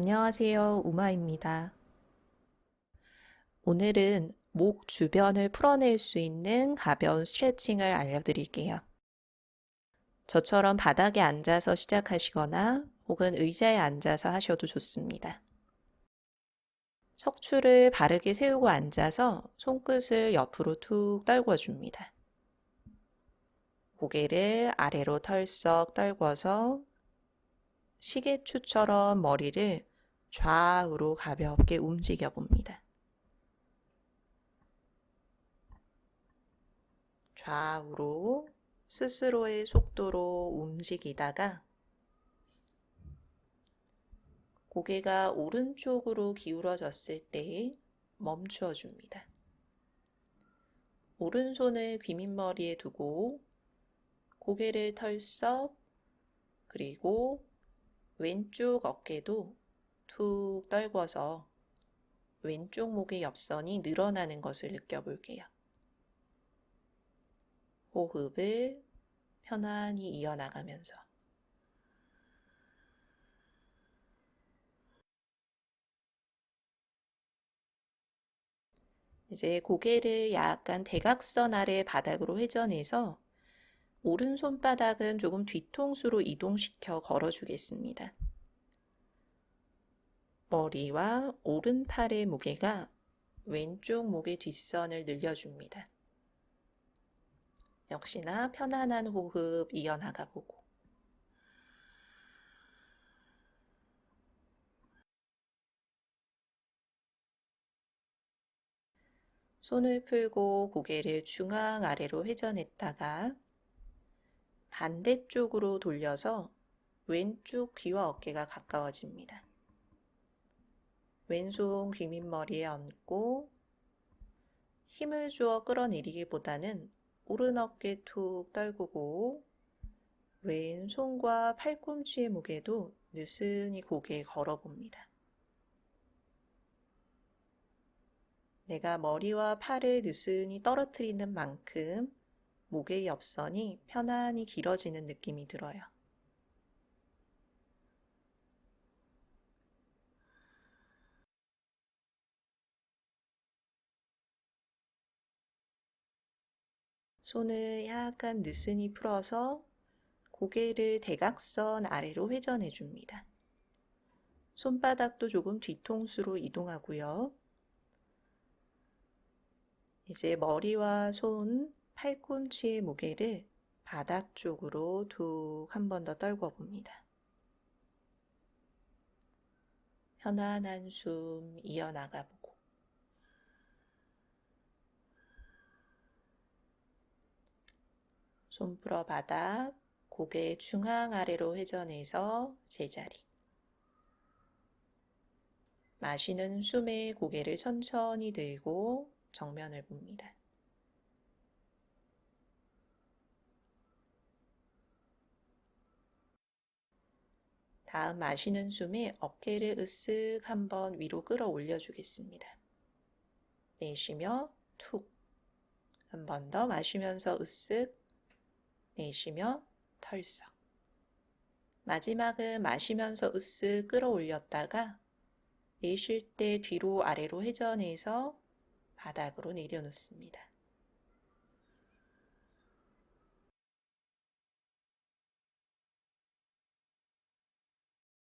안녕하세요. 우마입니다. 오늘은 목 주변을 풀어낼 수 있는 가벼운 스트레칭을 알려드릴게요. 저처럼 바닥에 앉아서 시작하시거나 혹은 의자에 앉아서 하셔도 좋습니다. 척추를 바르게 세우고 앉아서 손끝을 옆으로 툭 떨궈줍니다. 고개를 아래로 털썩 떨궈서 시계추처럼 머리를 좌우로 가볍게 움직여 봅니다. 좌우로 스스로의 속도로 움직이다가 고개가 오른쪽으로 기울어졌을 때 멈추어 줍니다. 오른손을 귀밑머리에 두고 고개를 털썩 그리고 왼쪽 어깨도 툭 떨궈서 왼쪽 목의 옆선이 늘어나는 것을 느껴볼게요. 호흡을 편안히 이어나가면서 이제 고개를 약간 대각선 아래 바닥으로 회전해서 오른손바닥은 조금 뒤통수로 이동시켜 걸어주겠습니다. 머리와 오른팔의 무게가 왼쪽 목의 뒷선을 늘려줍니다. 역시나 편안한 호흡 이어나가 보고 손을 풀고 고개를 중앙 아래로 회전했다가 반대쪽으로 돌려서 왼쪽 귀와 어깨가 가까워집니다. 왼손 귀밑머리에 얹고 힘을 주어 끌어내리기보다는 오른 어깨 툭 떨구고 왼손과 팔꿈치의 무게도 느슨히 고개에 걸어봅니다. 내가 머리와 팔을 느슨히 떨어뜨리는 만큼 목의 옆선이 편안히 길어지는 느낌이 들어요. 손을 약간 느슨히 풀어서 고개를 대각선 아래로 회전해 줍니다. 손바닥도 조금 뒤통수로 이동하고요. 이제 머리와 손, 팔꿈치의 무게를 바닥 쪽으로 툭 한 번 더 떨궈 봅니다. 편안한 숨 이어나가 보고 손 풀어 바닥, 고개 중앙 아래로 회전해서 제자리. 마시는 숨에 고개를 천천히 들고 정면을 봅니다. 다음 마시는 숨에 어깨를 으쓱 한번 위로 끌어올려 주겠습니다. 내쉬며 툭. 한 번 더 마시면서 으쓱. 내쉬며 털썩. 마지막은 마시면서 으쓱 끌어올렸다가 내쉴 때 뒤로 아래로 회전해서 바닥으로 내려놓습니다.